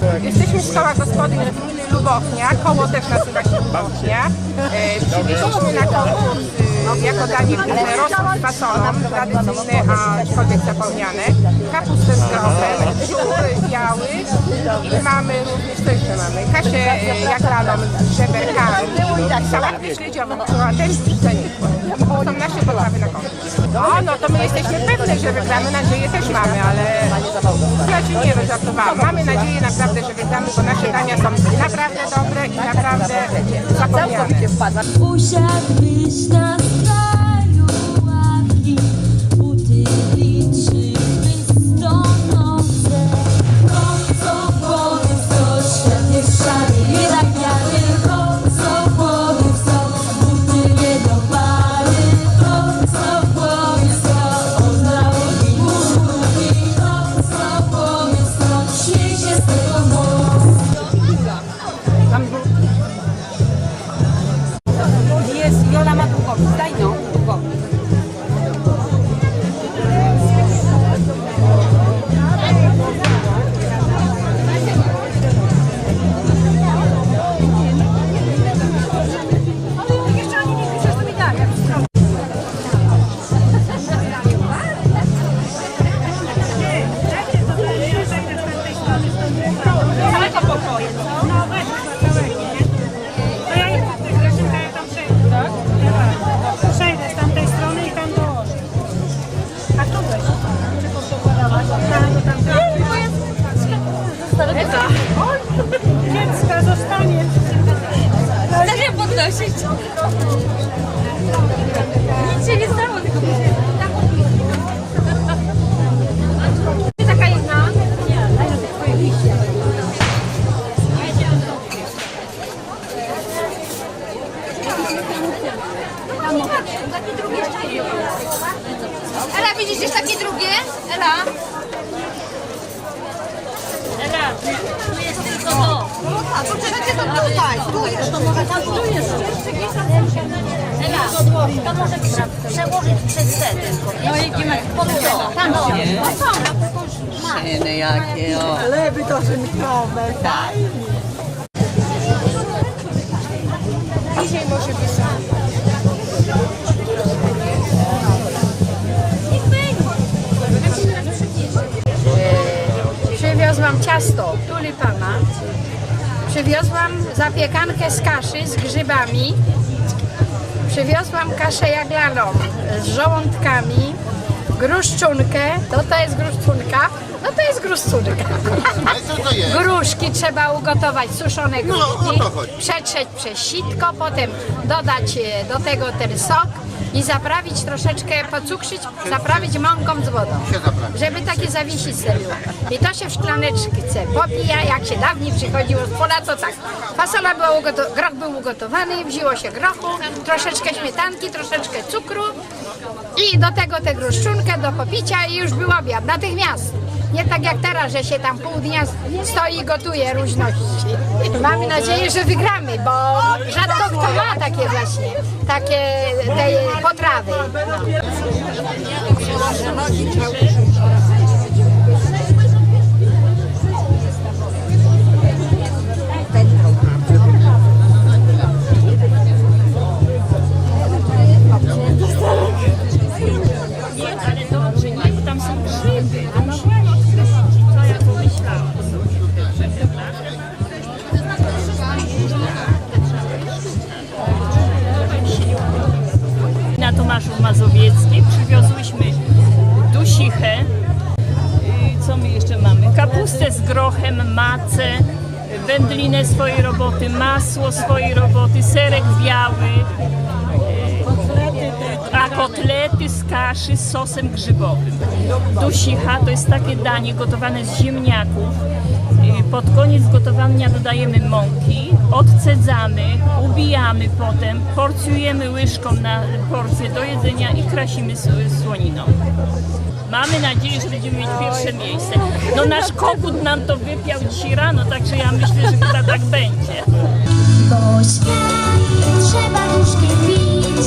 Tak. Jesteśmy w szkołach gospodyń gminy Lubownia, koło też nazywa się Lubownia. E, Przybyliśmy na konkurs e, jako danie główne rosół z fasolą, tradycyjne, a człowiek zapomniane, kapustę z grochem, i mamy również, co jeszcze mamy, kaszę e, jaglaną z żeberkami, sałatkę śledziową, czułatem i zanikłe. To są nasze potrawy na konkurs. O, no to my jesteśmy pewne, że wygramy, nadzieję też mamy, ale znaczy nie, no żartowałam. Mamy nadzieję naprawdę, że wygramy, bo nasze dania są naprawdę dobre i naprawdę zapomniane. Usiadłbyś na A poczekajcie to tutaj, tu jest, to może tam, tu jest. Ela, to może prze, przełożyć przez te tylko. No i? Pod to, tam. No są, Cieny jakie, o. Lewy to szynkowe, tak. Dzisiaj może być Przywiozłam ciasto tulipana. Przywiozłam zapiekankę z kaszy z grzybami. Przywiozłam kaszę jaglaną z żołądkami. Gruszczunkę. To to jest gruszczunka. No to jest gruszczunka. Ale co to jest? Gruszki trzeba ugotować, suszone No, o gruszki, to chodzi. przetrzeć przez sitko, potem dodać e, do tego ten sok i zaprawić troszeczkę, pocukrzyć, zaprawić mąką z wodą, Się zaprawi. żeby takie zawiesice było. I to się w szklaneczce popija, jak się dawniej przychodziło z pola, to tak. Fasola była ugoto- groch był ugotowany, wzięło się grochu, troszeczkę śmietanki, troszeczkę cukru i do tego tę gruszczunkę do popicia i już był obiad, natychmiast. Nie tak jak teraz, że się tam pół dnia stoi i gotuje różności. Mamy nadzieję, że wygramy, bo rzadko kto ma takie właśnie, takie te potrawy. Ale macę, wędlinę swojej roboty, masło swojej roboty, serek biały, a kotlety z kaszy z sosem grzybowym. Dusicha to jest takie danie gotowane z ziemniaków. Pod koniec gotowania dodajemy mąki, odcedzamy, ubijamy potem, porcjujemy łyżką na porcję do jedzenia i krasimy słoniną. Mamy nadzieję, że będziemy mieć pierwsze miejsce. No nasz kogut nam to wypiał dzisiaj rano, także ja myślę, że chyba tak będzie. Bo świat trzeba nóżki pić,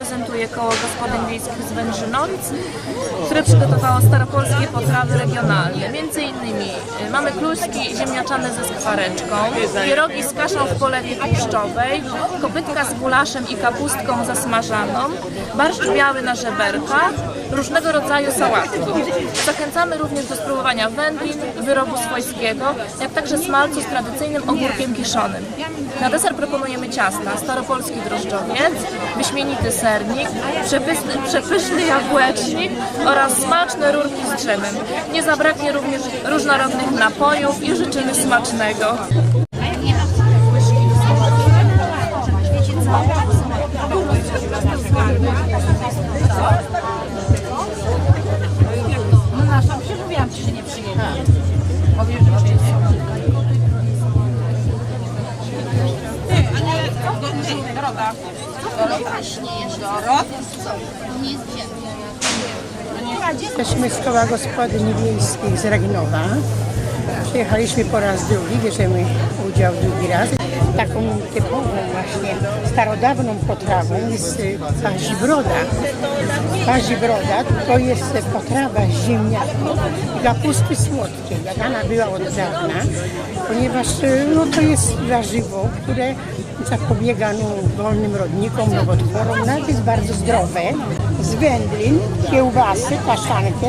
Prezentuję koło gospodyń wiejskich z Węgrzynowic, które przygotowało staropolskie potrawy regionalne. Między innymi y, mamy kluski ziemniaczane ze skwareczką, pierogi z kaszą w polewie tłuszczowej, kopytka z gulaszem i kapustką zasmażaną, barszcz biały na żeberkach, różnego rodzaju sałatki. Zachęcamy również do spróbowania wędlin, wyrobu swojskiego, jak także smalcu z tradycyjnym ogórkiem kiszonym. Na deser proponujemy ciasta, staropolski drożdżowiec, wyśmienity sernik, przepyszny, przepyszny jabłecznik oraz smaczne rurki z drzemem. Nie zabraknie również różnorodnych napojów i życzymy smacznego. Jesteśmy z koła gospodyń wiejskich z Ragnowa. Przyjechaliśmy po raz drugi, bierzemy udział drugi raz. Taką typową właśnie starodawną potrawą jest pazibroda. Pazibroda to jest potrawa z ziemniaków i kapusty słodkiej. Jadana była od dawna, ponieważ no, to jest warzywo, które zapobiega no, wolnym rodnikom, nowotworom, nawet jest bardzo zdrowe. Z wędlin, kiełbasy, kaszankę,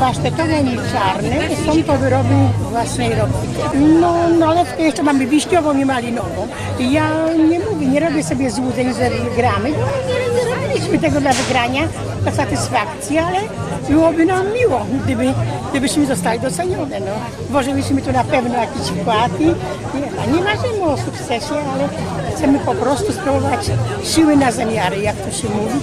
pasztetowe i czarne. Są to wyroby własnej roboty. No, nalewkę jeszcze mamy wiśniową i malinową. Ja nie mówię, nie robię sobie złudzeń, że wygramy. No, nie, nie robiliśmy tego dla wygrania, dla satysfakcji, ale byłoby nam miło, gdyby, gdybyśmy zostali docenione. No. Włożyliśmy tu na pewno jakiś wkład i nie, nie marzymy o sukcesie, ale chcemy po prostu spróbować siły na zamiary, jak to się mówi.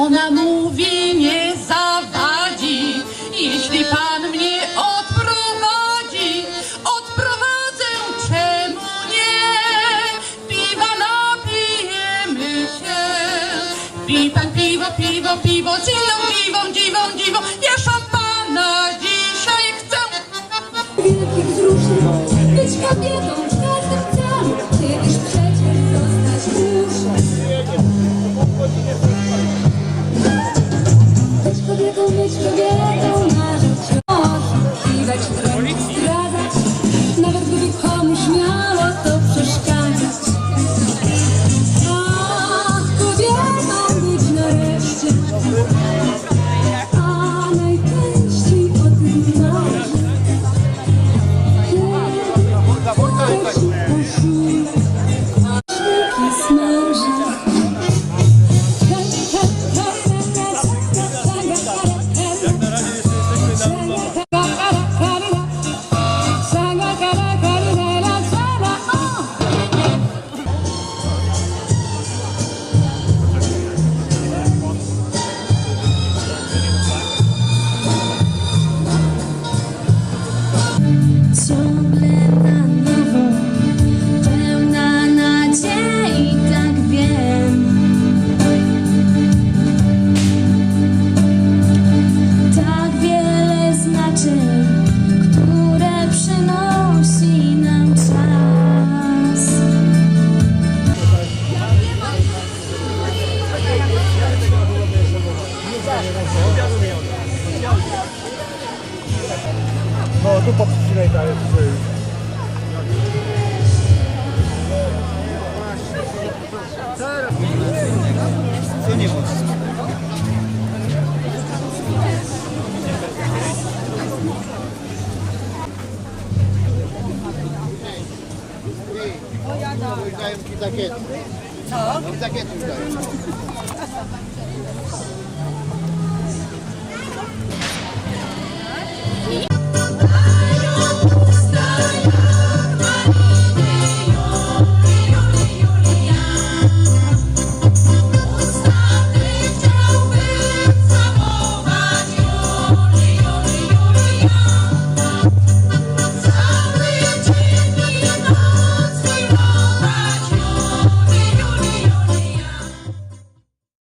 Ona mówi nie zawadzi, jeśli pan mnie odprowadzi, odprowadzę, czemu nie? Piwa napijemy się. Pij pan piwo, piwo, piwo, dziwą, dziwą, dziwą, dziwą, ja szampana dzisiaj chcę. wielkich wzruszeń Być kobietą każdym celu kobietą, No tu podcinaj dalej. Co nie możesz? Dają ci takiety. Co? Takiety dają.